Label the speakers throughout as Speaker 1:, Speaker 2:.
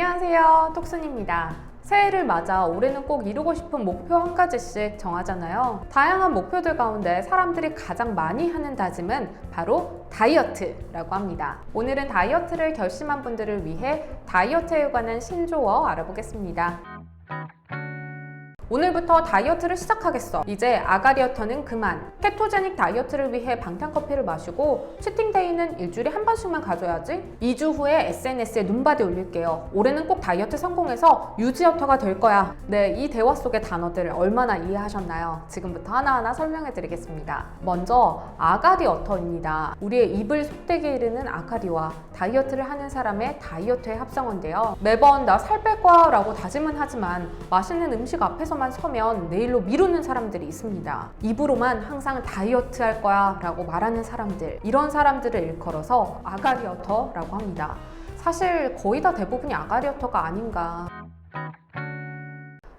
Speaker 1: 안녕하세요. 톡순입니다. 새해를 맞아 올해는 꼭 이루고 싶은 목표 한 가지씩 정하잖아요. 다양한 목표들 가운데 사람들이 가장 많이 하는 다짐은 바로 다이어트라고 합니다. 오늘은 다이어트를 결심한 분들을 위해 다이어트에 관한 신조어 알아보겠습니다. 오늘부터 다이어트를 시작하겠어. 이제 아가리어터는 그만. 케토제닉 다이어트를 위해 방탄커피를 마시고 치팅데이는 일주일에 한 번씩만 가져야지. 2주 후에 SNS에 눈바디 올릴게요. 올해는 꼭 다이어트 성공해서 유지어터가 될 거야. 네, 이 대화 속의 단어들을 얼마나 이해하셨나요? 지금부터 하나하나 설명해 드리겠습니다. 먼저 아가리어터입니다. 우리의 입을 속되게 이르는 아가리와 다이어트를 하는 사람의 다이어트의 합성어인데요. 매번 나 살 뺄 거야 라고 다짐은 하지만 맛있는 음식 앞에서 만 서면 내일로 미루는 사람들이 있습니다. 입으로만 항상 다이어트 할 거야 라고 말하는 사람들. 이런 사람들을 일컬어서 아가리어터라고 합니다. 사실 거의 다 대부분이 아가리어터가 아닌가.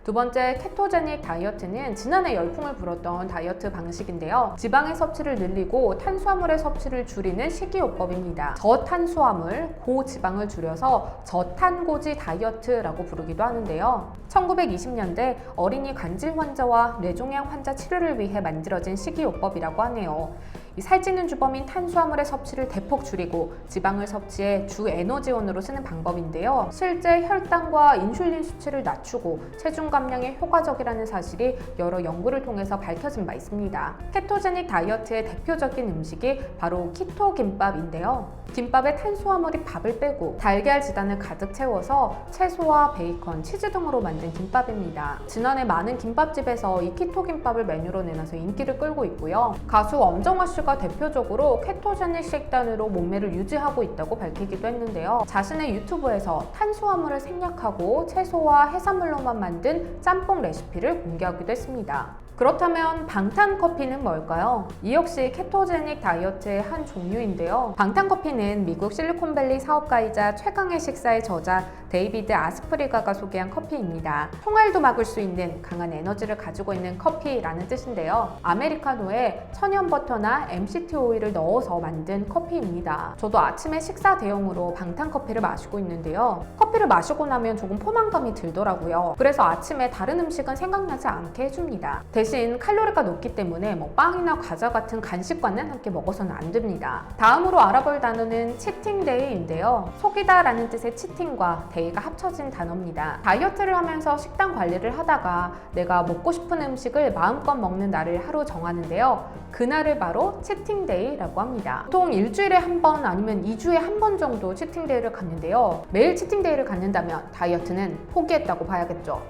Speaker 1: 두 번째 케토제닉 다이어트는 지난해 열풍을 불었던 다이어트 방식인데요. 지방의 섭취를 늘리고 탄수화물의 섭취를 줄이는 식이요법입니다. 저탄수화물, 고지방을 줄여서 저탄고지 다이어트라고 부르기도 하는데요. 1920년대 어린이 관질 환자와 뇌종양 환자 치료를 위해 만들어진 식이요법이라고 하네요. 이 살찌는 주범인 탄수화물의 섭취를 대폭 줄이고 지방을 섭취해 주 에너지원으로 쓰는 방법인데요. 실제 혈당과 인슐린 수치를 낮추고 체중 감량에 효과적이라는 사실이 여러 연구를 통해서 밝혀진 바 있습니다. 케토제닉 다이어트의 대표적인 음식이 바로 키토 김밥인데요. 김밥에 탄수화물이 밥을 빼고 달걀 지단을 가득 채워서 채소와 베이컨, 치즈 등으로 만든 김밥입니다. 지난해 많은 김밥집에서 이 키토 김밥을 메뉴로 내놔서 인기를 끌고 있고요. 가수 엄정화 씨가 대표적으로 케토제닉 식단으로 몸매를 유지하고 있다고 밝히기도 했는데요. 자신의 유튜브에서 탄수화물을 생략하고 채소와 해산물로만 만든 짬뽕 레시피를 공개하기도 했습니다. 그렇다면 방탄 커피는 뭘까요? 이 역시 케토제닉 다이어트의 한 종류인데요. 방탄 커피는 미국 실리콘밸리 사업가이자 최강의 식사의 저자 데이비드 아스프리가가 소개한 커피입니다. 총알도 막을 수 있는 강한 에너지를 가지고 있는 커피라는 뜻인데요. 아메리카노에 천연 버터나 MCT 오일을 넣어서 만든 커피입니다. 저도 아침에 식사 대용으로 방탄 커피를 마시고 있는데요. 커피를 마시고 나면 조금 포만감이 들더라고요. 그래서 아침에 다른 음식은 생각나지 않게 해줍니다. 대신 칼로리가 높기 때문에 뭐 빵이나 과자 같은 간식과는 함께 먹어서는 안 됩니다. 다음으로 알아볼 단어는 치팅데이인데요. 속이다 라는 뜻의 치팅과 데이가 합쳐진 단어입니다. 다이어트를 하면서 식단 관리를 하다가 내가 먹고 싶은 음식을 마음껏 먹는 날을 하루 정하는데요. 그날을 바로 치팅데이라고 합니다. 보통 일주일에 한 번 아니면 2주에 한 번 정도 치팅데이를 갖는데요. 매일 치팅데이를 갖는다면 다이어트는 포기했다고 봐야겠죠.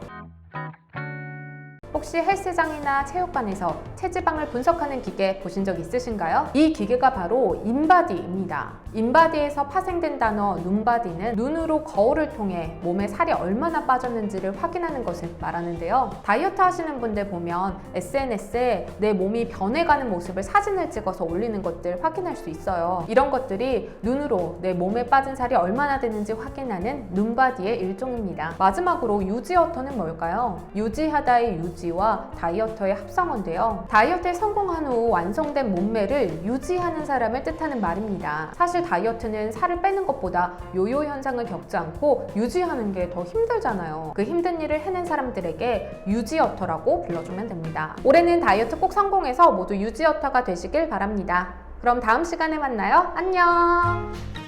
Speaker 1: 혹시 헬스장이나 체육관에서 체지방을 분석하는 기계 보신 적 있으신가요? 이 기계가 바로 인바디입니다. 인바디에서 파생된 단어 눈바디는 눈으로 거울을 통해 몸에 살이 얼마나 빠졌는지를 확인하는 것을 말하는데요. 다이어트 하시는 분들 보면 SNS에 내 몸이 변해가는 모습을 사진을 찍어서 올리는 것들 확인할 수 있어요. 이런 것들이 눈으로 내 몸에 빠진 살이 얼마나 되는지 확인하는 눈바디의 일종입니다. 마지막으로 유지어터는 뭘까요? 유지하다의 유지와 다이어터의 합성어인데요. 다이어트에 성공한 후 완성된 몸매를 유지하는 사람을 뜻하는 말입니다. 사실 다이어트는 살을 빼는 것보다 요요 현상을 겪지 않고 유지하는 게 더 힘들잖아요. 그 힘든 일을 해낸 사람들에게 유지어터라고 불러주면 됩니다. 올해는 다이어트 꼭 성공해서 모두 유지어터가 되시길 바랍니다. 그럼 다음 시간에 만나요. 안녕!